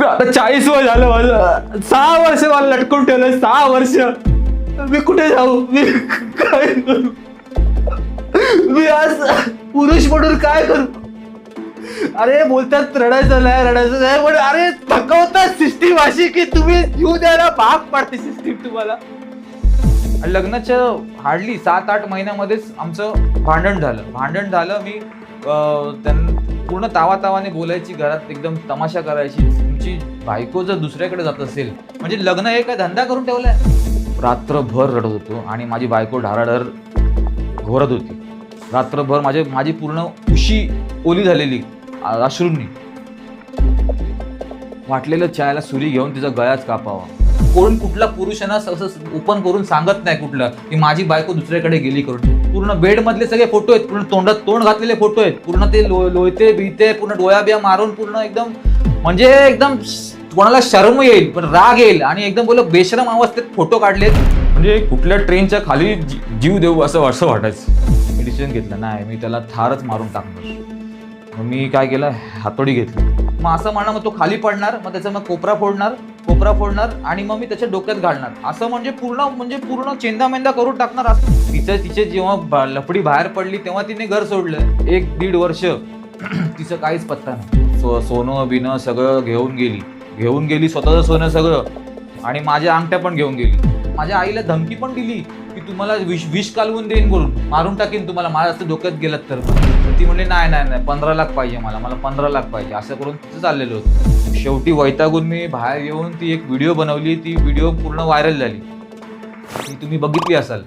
आता चाळीस वय झालं माझं. सहा वर्ष मला लटकून ठेवलं सहा वर्ष. मी कुठे जाऊ? मी काय करू? मी आज पुरुष म्हणून काय करू? अरे बोलतात रडायचं नाही रडायचं नाही पण अरे थकवतात सिस्टीम अशी की तुम्ही येऊ द्यायला भाग पाडते सिस्टीम तुम्हाला. लग्नाच्या हार्डली सात आठ महिन्यामध्येच आमचं भांडण झालं. भांडण झालं मी त्यां पूर्ण तावातावाने बोलायची घरात एकदम तमाशा करायची. तुमची बायको जर दुसऱ्याकडे जात असेल म्हणजे लग्न हे काय धंदा करून ठेवलाय? रात्रभर रडत होतो आणि माझी बायको ढाराढर घोरत होती. रात्रभर माझे माझी पूर्ण उशी ओली झालेली अश्रूंनी. वाटलेलं चायला सुरी घेऊन तिचा गळाच कापावा. कोण कुठला पुरुषांना असं ओपन करून सांगत नाही कुठलं की माझी बायको दुसऱ्याकडे गेली करून. पूर्ण बेड मधले सगळे फोटो आहेत. पूर्ण तोंडात तोंड घातलेले फोटो आहेत. पूर्ण ते लो लोयते बिते पूर्ण डोळ्या बिया मारून पूर्ण एकदम म्हणजे एकदम कोणाला शरम येईल पण राग येईल. आणि एकदम बोल बेशरम अवस्थेत फोटो काढलेत. म्हणजे कुठल्या ट्रेनच्या खाली जीव देऊ असं असं वाटायचं. मी डिसिजन घेतलं नाही मी त्याला थारच मारून टाकणार. मग मी काय केलं? हातोडी घेतली. मग असं म्हणणं मग तो खाली पडणार मग त्याचा मग कोपरा फोडणार. कोपरा फोडणार आणि मग मी त्याच्या डोक्यात घालणार. असं म्हणजे पूर्ण म्हणजे पूर्ण चेंदामेंदा करून टाकणार असं. तिचं तिचे जेव्हा लफडी बाहेर पडली तेव्हा तिने घर सोडलं. एक दीड वर्ष. तिचं काहीच पत्ता नाही. सो सोनं बिनं सगळं घेऊन गेली. घेऊन गेली स्वतःचं सोनं सगळं. आणि माझ्या अंगठ्या पण घेऊन गेली. माझ्या आईला धमकी पण दिली. की तुम्हाला विष विष कालवून देईन बोलून. मारून टाकेन तुम्हाला. माझ्या असं डोक्यात गेलात तर. तर ती म्हणली नाही नाही नाही. पंधरा लाख पाहिजे मला. मला पंधरा लाख पाहिजे. असं करून तिचं चाललेलं होतं. शेवटी वैतागून मी बाहेर येऊन ती एक व्हिडिओ बनवली. ती व्हिडिओ पूर्ण व्हायरल झाली. ती तुम्ही बघितली असाल.